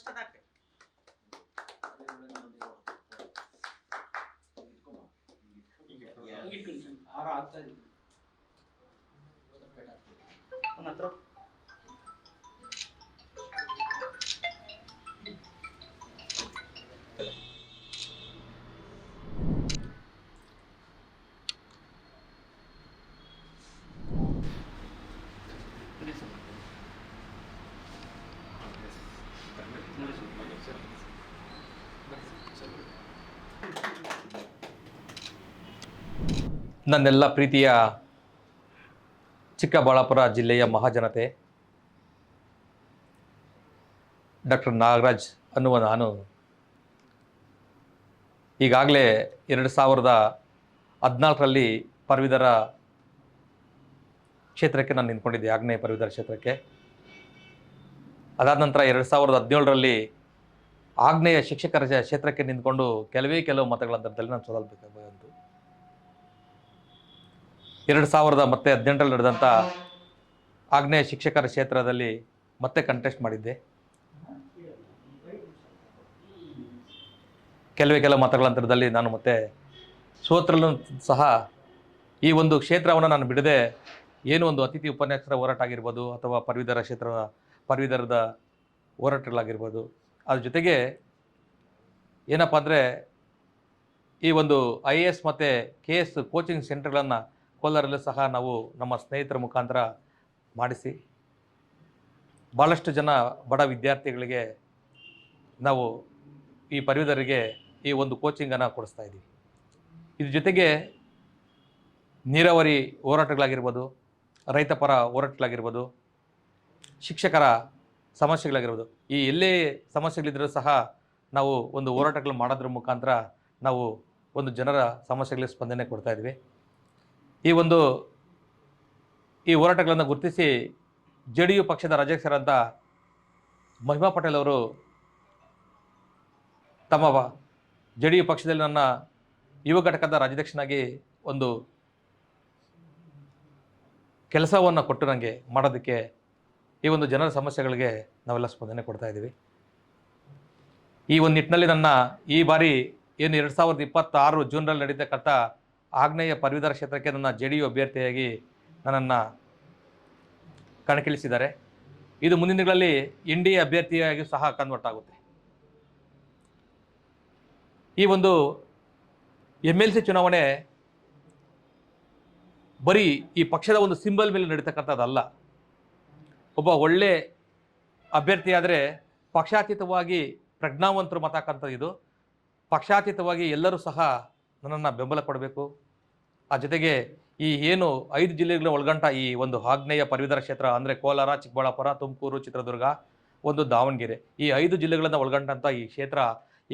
চেষ্টা থাকবে ನನ್ನೆಲ್ಲ ಪ್ರೀತಿಯ ಚಿಕ್ಕಬಳ್ಳಾಪುರ ಜಿಲ್ಲೆಯ ಮಹಾಜನತೆ. ಡಾಕ್ಟರ್ ನಾಗರಾಜ್ ಅನ್ನುವ ನಾನು. ಈಗಾಗಲೇ ಎರಡು ಸಾವಿರದ ಹದಿನಾಲ್ಕರಲ್ಲಿ ಪರ್ವಿದರ ಕ್ಷೇತ್ರಕ್ಕೆ ನಾನು ನಿಂತ್ಕೊಂಡಿದ್ದೆ, ಆಗ್ನೇಯ ಪರ್ವಿದರ ಕ್ಷೇತ್ರಕ್ಕೆ. ಅದಾದ ನಂತರ ಎರಡು ಸಾವಿರದ ಹದಿನೇಳರಲ್ಲಿ ಆಗ್ನೇಯ ಶಿಕ್ಷಕರ ಕ್ಷೇತ್ರಕ್ಕೆ ನಿಂತ್ಕೊಂಡು ಕೆಲವೇ ಕೆಲವು ಮತಗಳ ಅಂತರದಲ್ಲಿ ನಾನು ಸೋಲಬೇಕಾಗಂತು ಎರಡು ಸಾವಿರದ ಮತ್ತೆ ಹದಿನೆಂಟರಲ್ಲಿ ನಡೆದಂಥ ಆಗ್ನೇಯ ಶಿಕ್ಷಕರ ಕ್ಷೇತ್ರದಲ್ಲಿ ಮತ್ತೆ ಕಂಟೆಸ್ಟ್ ಮಾಡಿದ್ದೆ. ಕೆಲವೇ ಕೆಲವು ಮತಗಳ ಅಂತರದಲ್ಲಿ ನಾನು ಮತ್ತೆ ಸೋತ್ರಲ್ಲೂ ಸಹ ಈ ಒಂದು ಕ್ಷೇತ್ರವನ್ನು ನಾನು ಬಿಡದೆ ಏನು ಒಂದು ಅತಿಥಿ ಉಪನ್ಯಾಸರ ಹೋರಾಟ ಆಗಿರ್ಬೋದು ಅಥವಾ ಪದವೀಧರ ಕ್ಷೇತ್ರ, ಪದವೀಧರದ ಹೋರಾಟಗಳಾಗಿರ್ಬೋದು, ಅದ್ರ ಜೊತೆಗೆ ಏನಪ್ಪ ಅಂದರೆ ಈ ಒಂದು ಐ ಎ ಎಸ್ ಮತ್ತು ಕೆ ಎಸ್ ಕೋಚಿಂಗ್ ಸೆಂಟರ್ಗಳನ್ನು ಕೋಲಾರಲ್ಲೂ ಸಹ ನಾವು ನಮ್ಮ ಸ್ನೇಹಿತರ ಮುಖಾಂತರ ಮಾಡಿಸಿ. ಭಾಳಷ್ಟು ಜನ ಬಡ ವಿದ್ಯಾರ್ಥಿಗಳಿಗೆ ನಾವು ಈ ಪರಿವಾರರಿಗೆ ಈ ಒಂದು ಕೋಚಿಂಗನ್ನು ಕೊಡಿಸ್ತಾ ಇದ್ದೀವಿ. ಇದ್ರ ಜೊತೆಗೆ ನೀರಾವರಿ ಹೋರಾಟಗಳಾಗಿರ್ಬೋದು ರೈತಪರ ಹೋರಾಟಗಳಾಗಿರ್ಬೋದು, ಶಿಕ್ಷಕರ ಸಮಸ್ಯೆಗಳಾಗಿರ್ಬೋದು, ಈ ಎಲ್ಲೇ ಸಮಸ್ಯೆಗಳಿದ್ದರೂ ಸಹ ನಾವು ಒಂದು ಹೋರಾಟಗಳು ಮಾಡೋದ್ರ ಮುಖಾಂತರ ನಾವು ಒಂದು ಜನರ ಸಮಸ್ಯೆಗಳಿಗೆ ಸ್ಪಂದನೆ ಕೊಡ್ತಾ ಇದ್ವಿ ಈ ಒಂದು, ಈ ಹೋರಾಟಗಳನ್ನು ಗುರುತಿಸಿ ಜೆ ಡಿ ಯು ಪಕ್ಷದ ರಾಜ್ಯಾಧ್ಯಕ್ಷರಾದಂಥ ಮಹಿಮಾ ಪಟೇಲ್ ಅವರು ತಮ್ಮ ಜೆ ಡಿ ಯು ಪಕ್ಷದಲ್ಲಿ ನನ್ನ ಯುವ ಘಟಕದ ರಾಜ್ಯಾಧ್ಯಕ್ಷನಾಗಿ ಒಂದು ಕೆಲಸವನ್ನು ಕೊಟ್ಟು ನನಗೆ ಮಾಡೋದಕ್ಕೆ ಈ ಒಂದು ಜನರ ಸಮಸ್ಯೆಗಳಿಗೆ ನಾವೆಲ್ಲ ಸ್ಪಂದನೆ ಕೊಡ್ತಾ ಇದ್ದೀವಿ. ಈ ಒಂದು ನಿಟ್ಟಿನಲ್ಲಿ ನನ್ನ ಈ ಬಾರಿ ಏನು ಎರಡು ಸಾವಿರದ ಇಪ್ಪತ್ತಾರು ಜೂನ್ನಲ್ಲಿ ನಡೀತಕ್ಕಂಥ ಆಗ್ನೇಯ ಪದವೀಧರ ಕ್ಷೇತ್ರಕ್ಕೆ ನನ್ನ ಜೆ ಡಿ ಯು ಅಭ್ಯರ್ಥಿಯಾಗಿ ನನ್ನನ್ನು ಕಣಕ್ಕಿಳಿಸಿದ್ದಾರೆ. ಇದು ಮುಂದಿನ ದಿನಗಳಲ್ಲಿ ಎನ್ ಡಿ ಎ ಅಭ್ಯರ್ಥಿಯಾಗಿ ಸಹ ಕನ್ವರ್ಟ್ ಆಗುತ್ತೆ. ಈ ಒಂದು ಎಂ ಎಲ್ ಸಿ ಚುನಾವಣೆ ಬರೀ ಈ ಪಕ್ಷದ ಒಂದು ಸಿಂಬಲ್ ಮೇಲೆ ನಡೀತಕ್ಕಂಥದ್ದಲ್ಲ. ಒಬ್ಬ ಒಳ್ಳೆ ಅಭ್ಯರ್ಥಿಯಾದರೆ ಪಕ್ಷಾತೀತವಾಗಿ ಪ್ರಜ್ಞಾವಂತರು ಮತ ಹಾಕಂಥದ್ದು ಇದು ಪಕ್ಷಾತೀತವಾಗಿ ಎಲ್ಲರೂ ಸಹ ನನ್ನನ್ನು ಬೆಂಬಲ ಕೊಡಬೇಕು. ಆ ಜೊತೆಗೆ ಈ ಏನು ಐದು ಜಿಲ್ಲೆಗಳ ಒಳಗಂಟ ಈ ಒಂದು ಆಗ್ನೇಯ ಪದವೀಧರ ಕ್ಷೇತ್ರ ಅಂದರೆ ಕೋಲಾರ, ಚಿಕ್ಕಬಳ್ಳಾಪುರ, ತುಮಕೂರು, ಚಿತ್ರದುರ್ಗ, ಒಂದು ದಾವಣಗೆರೆ. ಈ ಐದು ಜಿಲ್ಲೆಗಳನ್ನು ಒಳಗಂಟಂಥ ಈ ಕ್ಷೇತ್ರ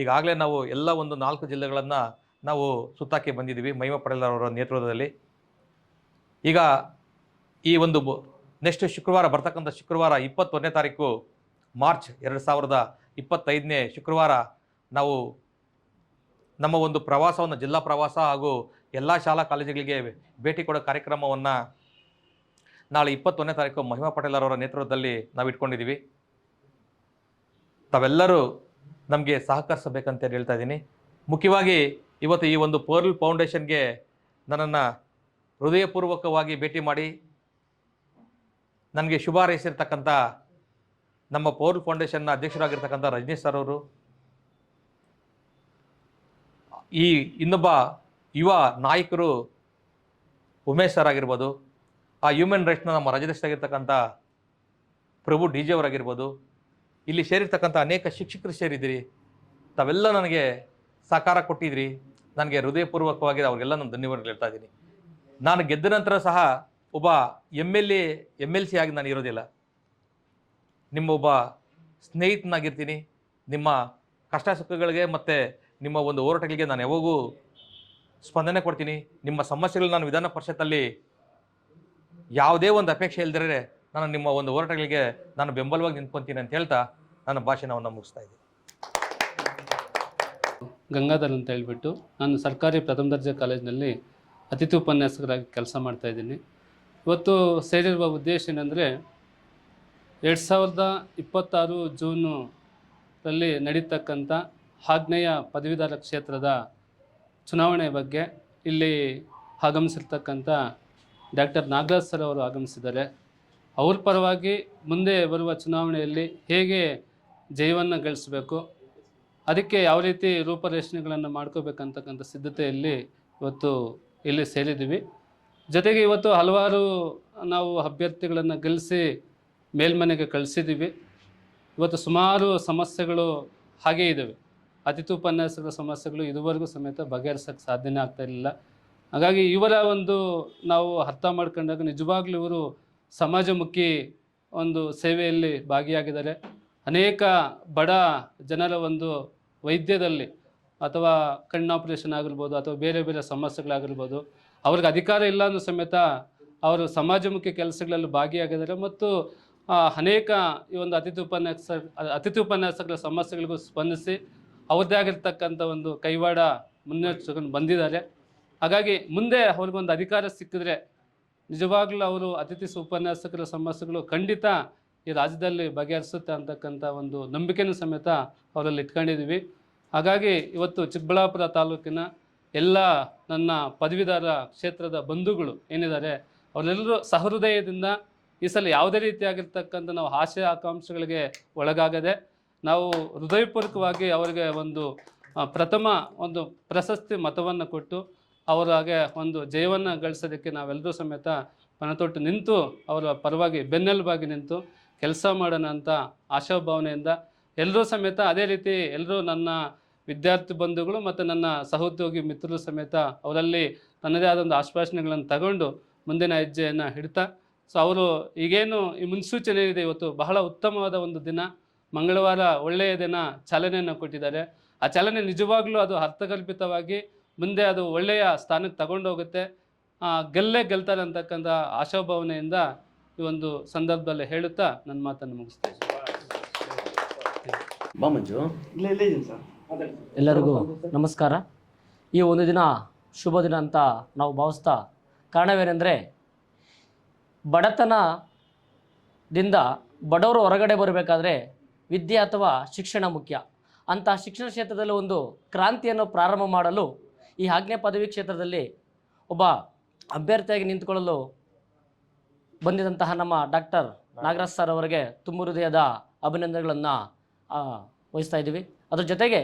ಈಗಾಗಲೇ ನಾವು ಎಲ್ಲ ಒಂದು ನಾಲ್ಕು ಜಿಲ್ಲೆಗಳನ್ನು ನಾವು ಸುತ್ತಾಕಿ ಬಂದಿದ್ದೀವಿ ಮಹಿಮಾ ಪಡೆಲರವರ ನೇತೃತ್ವದಲ್ಲಿ. ಈಗ ಈ ಒಂದು ನೆಕ್ಸ್ಟ್ ಶುಕ್ರವಾರ, ಬರ್ತಕ್ಕಂಥ ಶುಕ್ರವಾರ ಇಪ್ಪತ್ತೊಂದನೇ ತಾರೀಕು, ಮಾರ್ಚ್ ಎರಡು ಸಾವಿರದ ಇಪ್ಪತ್ತೈದನೇ ಶುಕ್ರವಾರ ನಾವು ನಮ್ಮ ಒಂದು ಪ್ರವಾಸವನ್ನು, ಜಿಲ್ಲಾ ಪ್ರವಾಸ ಹಾಗೂ ಎಲ್ಲ ಶಾಲಾ ಕಾಲೇಜುಗಳಿಗೆ ಭೇಟಿ ಕೊಡೋ ಕಾರ್ಯಕ್ರಮವನ್ನು ನಾಳೆ ಇಪ್ಪತ್ತೊಂದನೇ ತಾರೀಕು ಮಹಿಮಾ ಪಟೇಲ್ ಅವರ ನೇತೃತ್ವದಲ್ಲಿ ನಾವು ಇಟ್ಕೊಂಡಿದ್ದೀವಿ ತಾವೆಲ್ಲರೂ ನಮಗೆ ಸಹಕರಿಸಬೇಕಂತ ಹೇಳ್ತಾ ಇದ್ದೀನಿ. ಮುಖ್ಯವಾಗಿ ಇವತ್ತು ಈ ಒಂದು ಪೋರ್ಲ್ ಫೌಂಡೇಶನ್ಗೆ ನನ್ನನ್ನು ಹೃದಯಪೂರ್ವಕವಾಗಿ ಭೇಟಿ ಮಾಡಿ ನನಗೆ ಶುಭ ಹಾರೈಸಿರ್ತಕ್ಕಂಥ ನಮ್ಮ ಪೌರ್ಲ್ ಫೌಂಡೇಶನ್ನ ಅಧ್ಯಕ್ಷರಾಗಿರ್ತಕ್ಕಂಥ ರಜನೀಶ್ ಸರ್ ಅವರು ಈ ಇನ್ನೊಬ್ಬ ಯುವ ನಾಯಕರು ಉಮೇಶ್ ಸರ್ ಆಗಿರ್ಬೋದು, ಆ ಹ್ಯೂಮನ್ ರೈಟ್ಸ್ನ ನಮ್ಮ ರಾಜ್ಯಾಧ್ಯಕ್ಷರಾಗಿರ್ತಕ್ಕಂಥ ಪ್ರಭು ಡಿ ಜೆ ಅವರಾಗಿರ್ಬೋದು, ಇಲ್ಲಿ ಸೇರಿರ್ತಕ್ಕಂಥ ಅನೇಕ ಶಿಕ್ಷಕರು ಸೇರಿದ್ದೀರಿ. ತಾವೆಲ್ಲ ನನಗೆ ಸಹಕಾರ ಕೊಟ್ಟಿದ್ರಿ ನನಗೆ ಹೃದಯಪೂರ್ವಕವಾಗಿ ಅವರಿಗೆಲ್ಲ ನಾನು ಧನ್ಯವಾದಗಳು ಹೇಳ್ತಾ ಇದ್ದೀನಿ. ನಾನು ಗೆದ್ದ ನಂತರ ಸಹ ಒಬ್ಬ M L A M L C ಆಗಿ ನಾನು ಇರೋದಿಲ್ಲ. ನಿಮ್ಮ ಒಬ್ಬ ಸ್ನೇಹಿತನಾಗಿರ್ತೀನಿ. ನಿಮ್ಮ ಕಷ್ಟ ಸುಖಗಳಿಗೆ ಮತ್ತು ನಿಮ್ಮ ಒಂದು ಹೋರಾಟಗಳಿಗೆ ನಾನು ಯಾವಾಗೂ ಸ್ಪಂದನೆ ಕೊಡ್ತೀನಿ. ನಿಮ್ಮ ಸಮಸ್ಯೆಗಳು ನಾನು ವಿಧಾನ ಪರಿಷತ್ತಲ್ಲಿ ಯಾವುದೇ ಒಂದು ಅಪೇಕ್ಷೆ ಇಲ್ದಿರೇ ನಾನು ನಿಮ್ಮ ಒಂದು ಹೋರಾಟಗಳಿಗೆ ನಾನು ಬೆಂಬಲವಾಗಿ ನಿಂತ್ಕೊತೀನಿ ಅಂತ ಹೇಳ್ತಾ ನನ್ನ ಭಾಷಣವನ್ನು ಮುಗಿಸ್ತಾ ಇದ್ದೀನಿ. ಗಂಗಾಧರ್ ಅಂತ ಹೇಳಿಬಿಟ್ಟು ನಾನು ಸರ್ಕಾರಿ ಪ್ರಥಮ ದರ್ಜೆ ಕಾಲೇಜಿನಲ್ಲಿ ಅತಿಥಿ ಉಪನ್ಯಾಸಕರಾಗಿ ಕೆಲಸ ಮಾಡ್ತಾ ಇದ್ದೀನಿ. ಇವತ್ತು ಸೇರಿರುವ ಉದ್ದೇಶ ಏನಂದರೆ ಎರಡು ಸಾವಿರದ ಇಪ್ಪತ್ತಾರು ಜೂನು ರಲ್ಲಿ ನಡೀತಕ್ಕಂಥ ಆಗ್ನೇಯ ಪದವೀಧರ ಕ್ಷೇತ್ರದ ಚುನಾವಣೆ ಬಗ್ಗೆ ಇಲ್ಲಿ ಆಗಮಿಸಿರ್ತಕ್ಕಂಥ ಡಾಕ್ಟರ್ ನಾಗರಾಜ್ ಸರ್ ಅವರು ಆಗಮಿಸಿದ್ದಾರೆ. ಅವ್ರ ಪರವಾಗಿ ಮುಂದೆ ಬರುವ ಚುನಾವಣೆಯಲ್ಲಿ ಹೇಗೆ ಜಯವನ್ನು ಗಳಿಸಬೇಕು, ಅದಕ್ಕೆ ಯಾವ ರೀತಿ ರೂಪರೇಷಣೆಗಳನ್ನು ಮಾಡ್ಕೋಬೇಕಂತಕ್ಕಂಥ ಸಿದ್ಧತೆಯಲ್ಲಿ ಇವತ್ತು ಇಲ್ಲಿ ಸೇರಿದ್ದೀವಿ. ಜೊತೆಗೆ ಇವತ್ತು ಹಲವಾರು ನಾವು ಅಭ್ಯರ್ಥಿಗಳನ್ನು ಗೆಲ್ಲಿಸಿ ಮೇಲ್ಮನೆಗೆ ಕಳಿಸಿದ್ದೀವಿ. ಇವತ್ತು ಸುಮಾರು ಸಮಸ್ಯೆಗಳು ಹಾಗೇ ಇದ್ದಾವೆ. ಅತಿಥಿ ಉಪನ್ಯಾಸಗಳ ಸಮಸ್ಯೆಗಳು ಇದುವರೆಗೂ ಸಮೇತ ಬಗೆಹರಿಸೋಕ್ಕೆ ಸಾಧ್ಯನೇ ಆಗ್ತಾ ಇರಲಿಲ್ಲ. ಹಾಗಾಗಿ ಇವರ ಒಂದು ನಾವು ಅರ್ಥ ಮಾಡ್ಕೊಂಡಾಗ ನಿಜವಾಗ್ಲೂ ಇವರು ಸಮಾಜಮುಖಿ ಒಂದು ಸೇವೆಯಲ್ಲಿ ಭಾಗಿಯಾಗಿದ್ದಾರೆ. ಅನೇಕ ಬಡ ಜನರ ಒಂದು ವೈದ್ಯದಲ್ಲಿ ಅಥವಾ ಕಣ್ಣು ಆಪರೇಷನ್ ಆಗಿರ್ಬೋದು ಅಥವಾ ಬೇರೆ ಬೇರೆ ಸಮಸ್ಯೆಗಳಾಗಿರ್ಬೋದು, ಅವ್ರಿಗೆ ಅಧಿಕಾರ ಇಲ್ಲ ಅನ್ನೋ ಸಮೇತ ಅವರು ಸಮಾಜಮುಖಿ ಕೆಲಸಗಳಲ್ಲಿ ಭಾಗಿಯಾಗಿದ್ದಾರೆ. ಮತ್ತು ಅನೇಕ ಈ ಒಂದು ಅತಿಥಿ ಉಪನ್ಯಾಸ, ಅತಿಥಿ ಉಪನ್ಯಾಸಗಳ ಸಮಸ್ಯೆಗಳಿಗೂ ಸ್ಪಂದಿಸಿ ಅವ್ರದ್ದೇ ಆಗಿರ್ತಕ್ಕಂಥ ಒಂದು ಕೈವಾಡ ಮುನ್ನಡೆಸ್ಕೊಂಡು ಬಂದಿದ್ದಾರೆ. ಹಾಗಾಗಿ ಮುಂದೆ ಅವ್ರಿಗೊಂದು ಅಧಿಕಾರ ಸಿಕ್ಕಿದ್ರೆ ನಿಜವಾಗ್ಲೂ ಅವರು ಅತಿಥಿ ಉಪನ್ಯಾಸಕರ ಸಮಸ್ಯೆಗಳು ಖಂಡಿತ ಈ ರಾಜ್ಯದಲ್ಲಿ ಬಗೆಹರಿಸುತ್ತೆ ಅಂತಕ್ಕಂಥ ಒಂದು ನಂಬಿಕೆನೂ ಸಮೇತ ಅವರಲ್ಲಿ ಇಟ್ಕೊಂಡಿದ್ದೀವಿ. ಹಾಗಾಗಿ ಇವತ್ತು ಚಿಕ್ಕಬಳ್ಳಾಪುರ ತಾಲೂಕಿನ ಎಲ್ಲ ನನ್ನ ಪದವೀಧರ ಕ್ಷೇತ್ರದ ಬಂಧುಗಳು ಏನಿದ್ದಾರೆ, ಅವರೆಲ್ಲರೂ ಸಹೃದಯದಿಂದ ಈ ಸಲ ಯಾವುದೇ ರೀತಿಯಾಗಿರ್ತಕ್ಕಂಥ ನಾವು ಆಶಯ ಆಕಾಂಕ್ಷೆಗಳಿಗೆ ಒಳಗಾಗದೆ ನಾವು ಹೃದಯಪೂರ್ವಕವಾಗಿ ಅವರಿಗೆ ಒಂದು ಪ್ರಥಮ ಒಂದು ಪ್ರಶಸ್ತಿ ಮತವನ್ನು ಕೊಟ್ಟು ಅವರಾಗೆ ಒಂದು ಜಯವನ್ನು ಗಳಿಸೋದಕ್ಕೆ ನಾವೆಲ್ಲರೂ ಸಮೇತ ಪಣತೊಟ್ಟು ನಿಂತು ಅವರ ಪರವಾಗಿ ಬೆನ್ನೆಲುಬಾಗಿ ನಿಂತು ಕೆಲಸ ಮಾಡೋಣ ಅಂತ ಆಶಾಭಾವನೆಯಿಂದ ಎಲ್ಲರೂ ಸಮೇತ ಅದೇ ರೀತಿ ಎಲ್ಲರೂ ನನ್ನ ವಿದ್ಯಾರ್ಥಿ ಬಂಧುಗಳು ಮತ್ತು ನನ್ನ ಸಹೋದ್ಯೋಗಿ ಮಿತ್ರರು ಸಮೇತ ಅವರಲ್ಲಿ ತನ್ನದೇ ಆದ ಒಂದು ಆಶ್ವಾಸನೆಗಳನ್ನು ತಗೊಂಡು ಮುಂದಿನ ಹೆಜ್ಜೆಯನ್ನು ಹಿಡ್ತಾ, ಸೊ, ಅವರು ಈಗೇನು ಈ ಮುನ್ಸೂಚನೆ ಇದೆ ಇವತ್ತು ಬಹಳ ಉತ್ತಮವಾದ ಒಂದು ದಿನ. ಮಂಗಳವಾರ ಒಳ್ಳೆಯ ದಿನ ಚಾಲನೆಯನ್ನು ಕೊಟ್ಟಿದ್ದಾರೆ. ಆ ಚಾಲನೆ ನಿಜವಾಗ್ಲೂ ಅದು ಅರ್ಥಕಲ್ಪಿತವಾಗಿ ಮುಂದೆ ಅದು ಒಳ್ಳೆಯ ಸ್ಥಾನಕ್ಕೆ ತಗೊಂಡು ಹೋಗುತ್ತೆ ಗೆಲ್ಲೇ ಗೆಲ್ತಾರೆ ಅಂತಕ್ಕಂಥ ಆಶಾಭಾವನೆಯಿಂದ ಈ ಒಂದು ಸಂದರ್ಭದಲ್ಲಿ ಹೇಳುತ್ತಾ ನನ್ನ ಮಾತನ್ನು ಮುಗಿಸ್ತಾ ಬಾ ಮಂಜು. ಇಲ್ಲ ಇಲ್ಲ ಸರ್. ಎಲ್ಲರಿಗೂ ನಮಸ್ಕಾರ. ಈ ಒಂದು ದಿನ ಶುಭ ದಿನ ಅಂತ ನಾವು ಭಾವಿಸ್ತಾ ಕಾರಣವೇನೆಂದರೆ ಬಡತನದಿಂದ ಬಡವರು ಹೊರಗಡೆ ಬರಬೇಕಾದ್ರೆ ವಿದ್ಯೆ ಅಥವಾ ಶಿಕ್ಷಣ ಮುಖ್ಯ. ಅಂತಹ ಶಿಕ್ಷಣ ಕ್ಷೇತ್ರದಲ್ಲಿ ಒಂದು ಕ್ರಾಂತಿಯನ್ನು ಪ್ರಾರಂಭ ಮಾಡಲು ಈ ಆಜ್ಞೆ ಪದವಿ ಕ್ಷೇತ್ರದಲ್ಲಿ ಒಬ್ಬ ಅಭ್ಯರ್ಥಿಯಾಗಿ ನಿಂತುಕೊಳ್ಳಲು ಬಂದಿದಂತಹ ನಮ್ಮ ಡಾಕ್ಟರ್ ನಾಗರಾಜ್ ಸರ್ ಅವರಿಗೆ ತುಂಬ ಹೃದಯದ ಅಭಿನಂದನೆಗಳನ್ನು ವಹಿಸ್ತಾ ಇದ್ದೀವಿ. ಅದರ ಜೊತೆಗೆ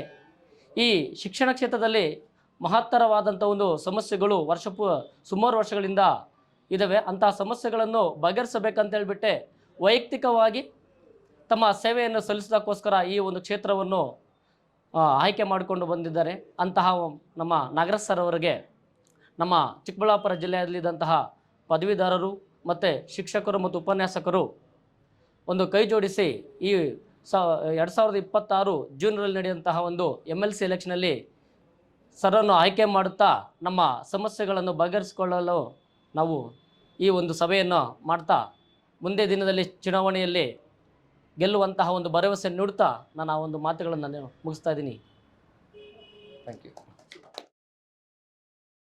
ಈ ಶಿಕ್ಷಣ ಕ್ಷೇತ್ರದಲ್ಲಿ ಮಹತ್ತರವಾದಂಥ ಒಂದು ಸಮಸ್ಯೆಗಳು ವರ್ಷ ಸುಮಾರು ವರ್ಷಗಳಿಂದ ಇದ್ದಾವೆ ಅಂತಹ ಸಮಸ್ಯೆಗಳನ್ನು ಬಗೆಹರಿಸಬೇಕಂತ ಹೇಳ್ಬಿಟ್ಟೆ ವೈಯಕ್ತಿಕವಾಗಿ ತಮ್ಮ ಸೇವೆಯನ್ನು ಸಲ್ಲಿಸೋದಕ್ಕೋಸ್ಕರ ಈ ಒಂದು ಕ್ಷೇತ್ರವನ್ನು ಆಯ್ಕೆ ಮಾಡಿಕೊಂಡು ಬಂದಿದ್ದಾರೆ. ಅಂತಹ ನಮ್ಮ ನಾಗರಸರವರಿಗೆ ಸರ್ ನಮ್ಮ ಚಿಕ್ಕಬಳ್ಳಾಪುರ ಜಿಲ್ಲೆಯಲ್ಲಿದ್ದಂತಹ ಪದವೀಧರರು ಮತ್ತು ಶಿಕ್ಷಕರು ಮತ್ತು ಉಪನ್ಯಾಸಕರು ಒಂದು ಕೈ ಜೋಡಿಸಿ ಈ ಸ, ಎರಡು ಸಾವಿರದ ಇಪ್ಪತ್ತಾರು ಜೂನ್ನಲ್ಲಿ ನಡೆಯುವಂತಹ ಒಂದು ಎಂ ಎಲ್ ಸಿ ಎಲೆಕ್ಷನಲ್ಲಿ ಸರನ್ನು ಆಯ್ಕೆ ಮಾಡುತ್ತಾ ನಮ್ಮ ಸಮಸ್ಯೆಗಳನ್ನು ಬಗೆಹರಿಸಿಕೊಳ್ಳಲು ನಾವು ಈ ಒಂದು ಸಭೆಯನ್ನು ಮಾಡ್ತಾ, ಮುಂದೆ ದಿನದಲ್ಲಿ ಚುನಾವಣೆಯಲ್ಲಿ ಗೆಲ್ಲುವಂತಹ ಒಂದು ಭರವಸೆ ನೀಡುತ್ತಾ ನಾನು ಆ ಒಂದು ಮಾತುಗಳನ್ನು ನಾನು ಮುಗಿಸ್ತಾ ಇದ್ದೀನಿ. Thank you